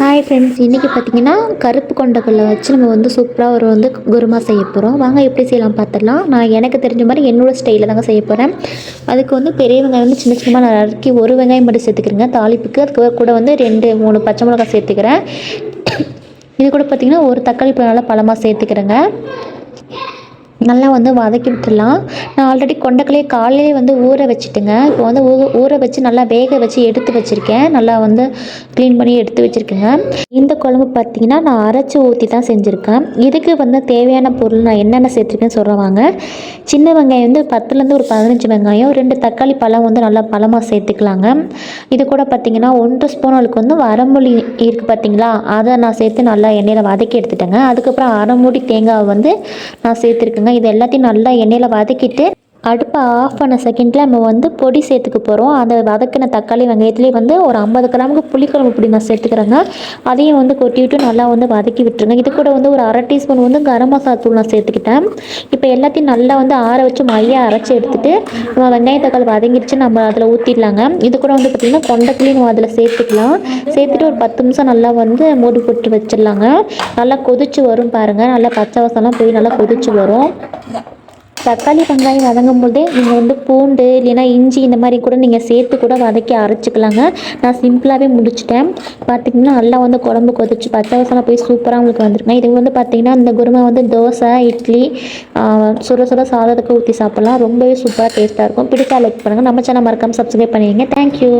Hi friends இன்றைக்கி பார்த்தீங்கன்னா கருப்பு கொண்டக்கடலை வச்சு நம்ம வந்து சூப்பராக ஒரு வந்து குருமா செய்ய போகிறோம் வாங்க எப்படி செய்யலாம் பார்த்துடலாம் நான் எனக்கு தெரிஞ்ச மாதிரி என்னோடய ஸ்டைலில் தாங்க செய்ய போகிறேன் அதுக்கு வந்து பெரிய வெங்காயம் வந்து சின்ன சின்னமாக நான் நறுக்கி ஒரு வெங்காயம் மட்டும் சேர்த்துக்கிறேங்க. தாளிப்புக்கு அதுக்கு கூட வந்து ரெண்டு மூணு பச்சை மிளகாய் சேர்த்துக்கிறேன். இது கூட பார்த்திங்கன்னா ஒரு தக்காளி பழம் நல்லா பழமாக சேர்த்துக்கிறேங்க. நல்லா வந்து வதக்கி விட்டுடலாம். நான் ஆல்ரெடி கொண்டக்கலையை காலையிலே வந்து ஊற வச்சுட்டுங்க. இப்போ வந்து ஊ ஊற வச்சு நல்லா வேக வச்சு எடுத்து வச்சுருக்கேன். நல்லா வந்து க்ளீன் பண்ணி எடுத்து வச்சுருக்கேங்க. இந்த குழம்பு பார்த்தீங்கன்னா நான் அரைச்சி ஊற்றி தான் செஞ்சுருக்கேன். இதுக்கு வந்து தேவையான பொருள் நான் என்னென்ன சேர்த்துருக்கேன்னு சொல்கிறவாங்க சின்ன வெங்காயம் வந்து பத்துலேருந்து ஒரு பதினஞ்சு வெங்காயம் ரெண்டு தக்காளி பழம் வந்து நல்லா பழமாக சேர்த்துக்கலாங்க. இது கூட பார்த்திங்கன்னா ஒன்றரை ஸ்பூன் அளவுக்கு வந்து வரமொழி இருக்குது பார்த்தீங்களா? அதை நான் சேர்த்து நல்லா எண்ணெயில் வதக்கி எடுத்துட்டேங்க. அதுக்கப்புறம் அரை மூடி தேங்காய் வந்து நான் சேர்த்துருக்கேங்க. இது எல்லாத்தையும் நல்லா எண்ணெயில் வதக்கிட்டு அடுப்பை ஆஃப் பண்ண செகண்டில் நம்ம வந்து பொடி சேர்த்துக்க போகிறோம் அந்த வதக்கின தக்காளி வெங்காயத்துலேயே வந்து ஒரு ஐம்பது கிராமுக்கு புளிக்குழம்பு பொடி நான் சேர்த்துக்கிறேங்க. அதையும் வந்து கொட்டி விட்டு நல்லா வந்து வதக்கி விட்டுருங்க. இது கூட வந்து ஒரு அரை டீஸ்பூன் வந்து கரம் மசாலா தூள் நான் சேர்த்துக்கிட்டேன். இப்போ எல்லாத்தையும் நல்லா வந்து ஆற வச்சு மையாக அரைச்சி எடுத்துகிட்டு நம்ம வெங்காய தக்காளி வதங்கிடுச்சு நம்ம அதில் ஊற்றிடலாங்க இது கூட வந்து பார்த்திங்கன்னா கொண்டக்குள்ளி நம்ம அதில் சேர்த்துக்கலாம். சேர்த்துட்டு ஒரு பத்து நிமிஷம் நல்லா வந்து மூடி போட்டு வச்சிடலாங்க. நல்லா கொதிச்சு வரும் பாருங்கள் நல்லா பச்சை வசம்லாம் போய் நல்லா கொதிச்சு வரும். தக்காளி வெங்காயம் வதங்கும் போதே நீங்கள் வந்து பூண்டு இல்லைன்னா இஞ்சி இந்த மாதிரி கூட நீங்கள் சேர்த்து கூட வதக்கி அரைச்சிக்கலாங்க. நான் சிம்பிளாகவே முடிச்சிட்டேன். பார்த்தீங்கன்னா நல்லா வந்து குழம்பு கொதிச்சு பச்சை வசனம் போய் சூப்பராக உங்களுக்கு வந்துருங்க இது வந்து பார்த்தீங்கன்னா இந்த குருமா வந்து தோசை இட்லி சுட சுட சாதத்துக்கு ஊற்றி சாப்பிட்லாம். ரொம்பவே சூப்பராக டேஸ்ட்டாக இருக்கும். பிடிச்சா லைக் பண்ணுங்கள் நம்ம சேனல் மறக்காமல் சப்ஸ்கிரைப் பண்ணிடுங்க. தேங்க்யூ